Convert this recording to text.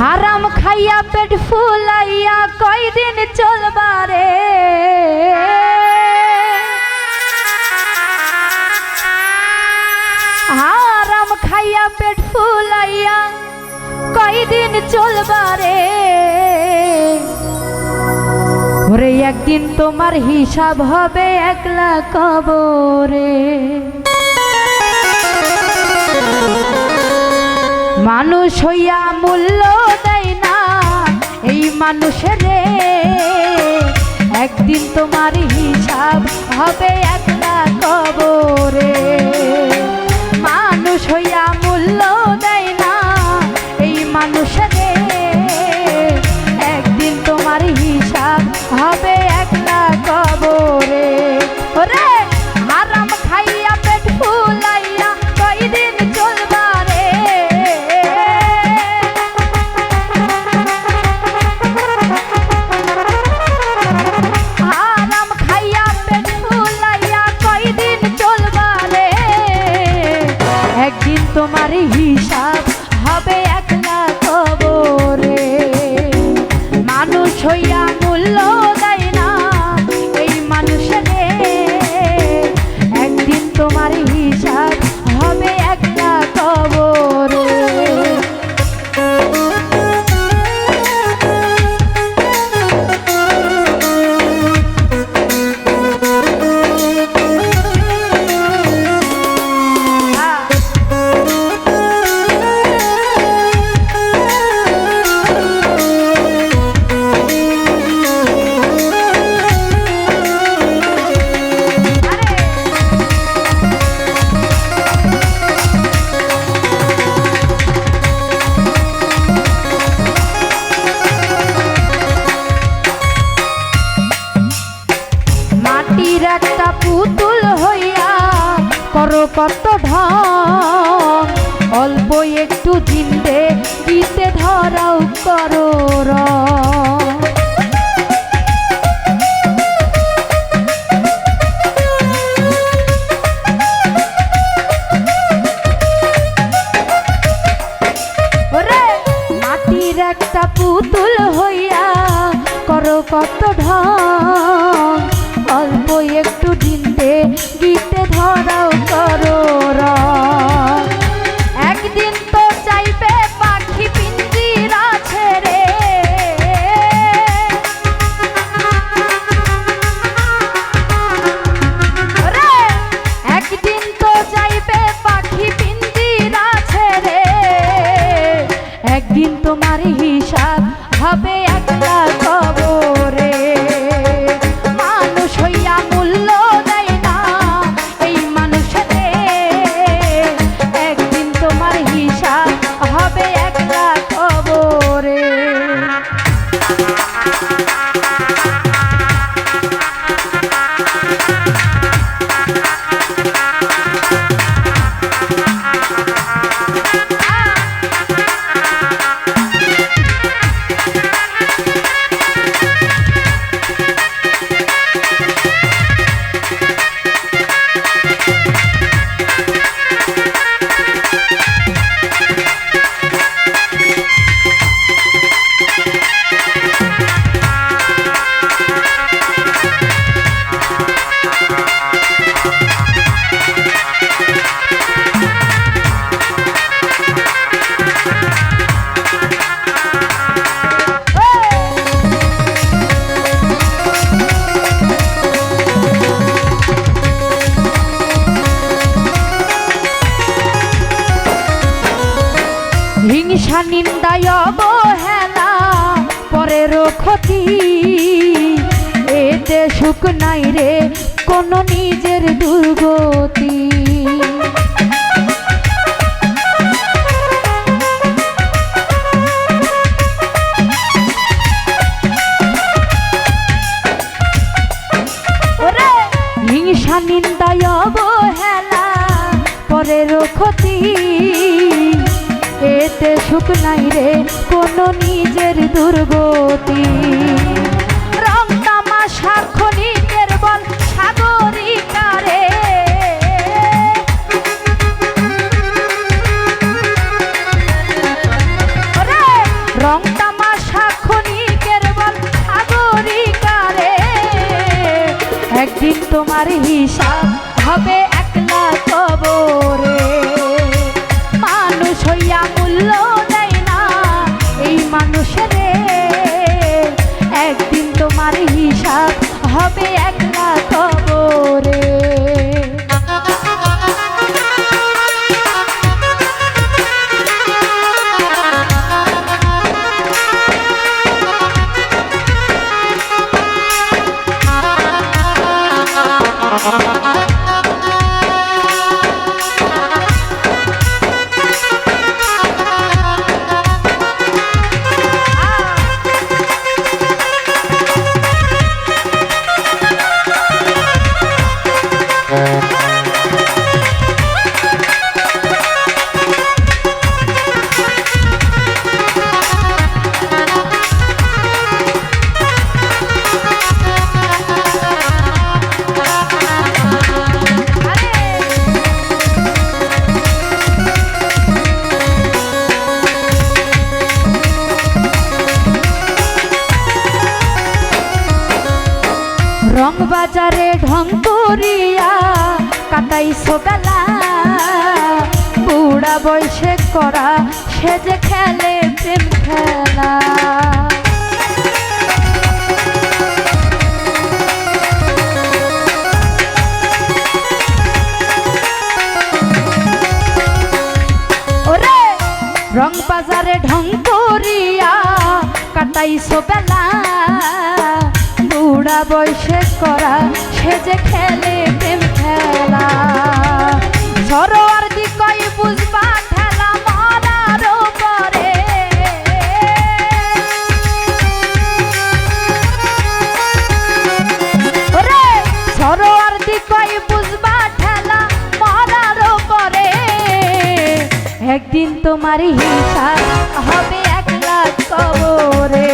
হারাম খাইয়া পেট ফুলাইয়া কয়দিন চলবারে হারাম খাইয়া পেট ফুলাইয়া কয়দিন চলবারে ওরে একদিন তোমার হিসাব হবে একলা কবরে। মানুষ হইয়া মূল্য দেয় না। এই মানুষের একদিন তোমার হিসাব হবে একলা কবরে। হইয়া মাটির একটা পুতুল হইয়া করো কত ঢং অল্প একটু জিন্দে দিতে ধরাও করো রং। গীতে ধরাও হিংসা নিন্দায় অবহেলা পরের ক্ষতি। এতে সুখ নাই রে কোনো নিজের দুর্গতি। নাই রে, কোনো নিজের দুর্গতি। রং তামাশা খনিকের বল, সাগরিকারে। রং তামাশা খনিকের বল, সাগরিকারে। একদিন তোমার হিসাব হবে রং বাজারে ঢং করিয়া কাটাইছো বেলা। বুড়া বয়সে করা সে যে খেলে প্রেম খেলা। রং বাজারে ঢং করিয়া কাটাইছো বেলা। ভোলা বৈশে করা, সে যে খেলে প্রেম খেলা। সরোয়ার দিকই বুঝবা, খেলা মরার পরে সরোয়ার দিকই বুঝবা, খেলা মারার উপরে। একদিন তোমার হিসাব হবে এক লাখ কবরে।